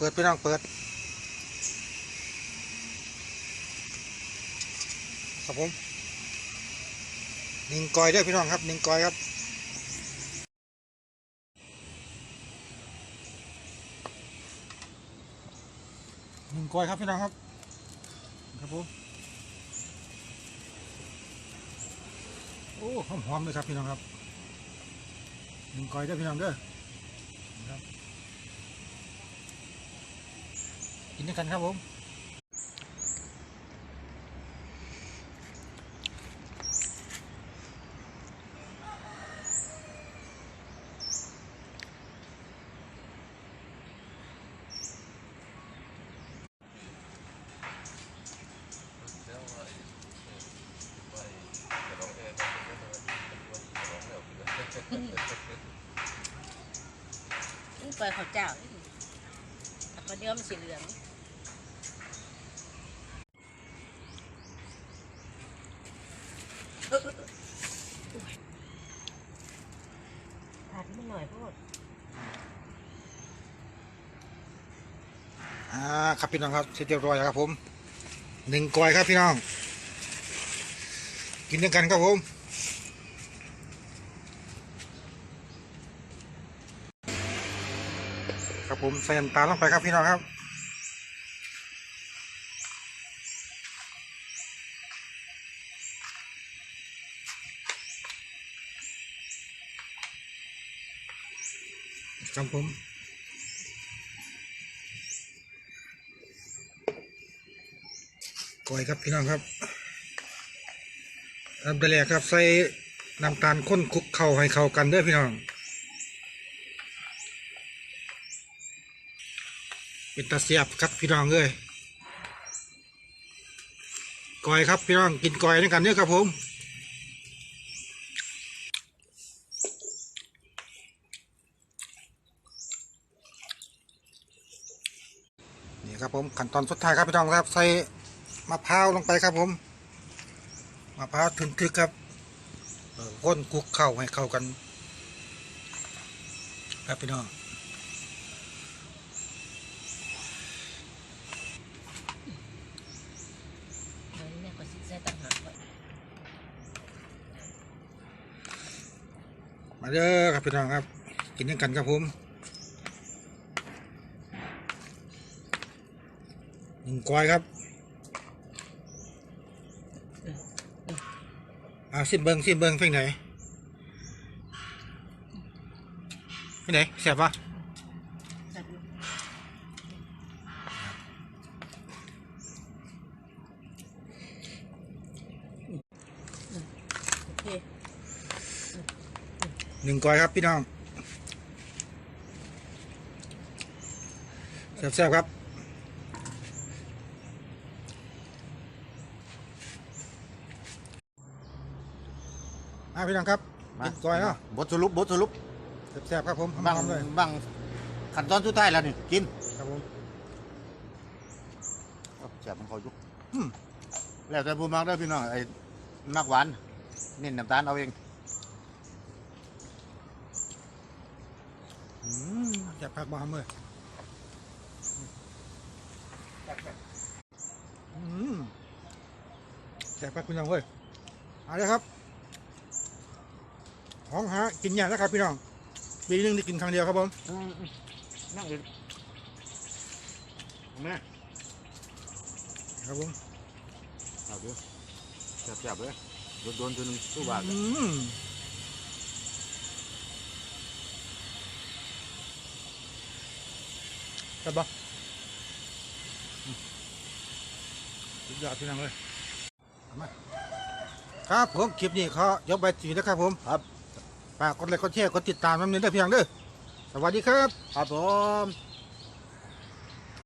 เปิดพี่น้องเปิดครับผมหนึ่งกอยด้วยพี่น้องครับหนึ่งกอยครับหนึ่งกอยครับพี่น้องครับครับผมโอ้หอมๆเลยครับพี่น้องครับหนึ่งกอยด้อพี่น้องเด้อครับ กินด้วยกันครับผมนี่ปล่อยข้าวเจ้าแต่ข้าวเหนียวมันสีเหลืองเออเออเออ ผัดมันหน่อยพูดอ่าครับพี่น้องครับเสร็จเรียบร้อยแล้วครับผมหนึ่งกอยครับพี่น้อง กินด้วยกันครับผมครับผมใส่น้ำตาลลงไปครับพี่น้องครับ ครับผมก้อยครับพี่น้องครับอันดับแรกครับใส่น้ำตาลข้นคลุกเข้าให้เข้ากันเด้อพี่น้องเป็นตาเสียบครับพี่น้องเอ้ยก้อยครับพี่น้องกินก้อยด้วยกันเด้อครับผม นี่ครับผมขั้นตอนสุดท้ายครับพี่น้องครับใส่มะพร้าวลงไปครับผมมะพร้าวถึงทึกครับก้นคุกเข้าให้เข้ากัน ครับพี่น้องมางหากไว้มาเด้อครับพี่น้องครับ กินด้วยกันครับผม หนึ่งกอยครับอ่าสิ้นเบิงสิ้นเบิงเพ่ไหนเพ่ไหนแสบปะหนึ่งกอยครับพี่น้องแซ่บๆครับ มาพี่น้องครับกินกอยเนาะบทสรุปบทสรุปแซ่บๆครับผมบางหอมๆเลยบางขั้นตอนสุดท้ายแล้วนี่กินครับผมเอาแซ่บมันเขาอยุกอืมแล้วแต่ผู้มักได้อพี่น้องไอ้มักหวานเน้นน้ำตาลเอาเองอืมแซ่บผักบ้ามเลยอืมแซ่บผักพี่น้องเว้ยเอาเลยครับ ของหากินยากนะครับพี่น้องปีหนึงได้กินครั้งเดียวครับผมอืมอืมนั่งเองแม่ครับผมเอาเดี๋ยวแซ่บๆเลยโดนโดนๆตัวหนึงตู้บาทอืมครับบ่อืมสุดยอดพี่น้องเลยเอามาครับผมคลิปนี้เขายกไปสีนะครับผมครับ ฝากกดไลค์กดแชร์กดติดตามน้ำเนื้อเด้อพี่น้องเด้อสวัสดีครับครับผม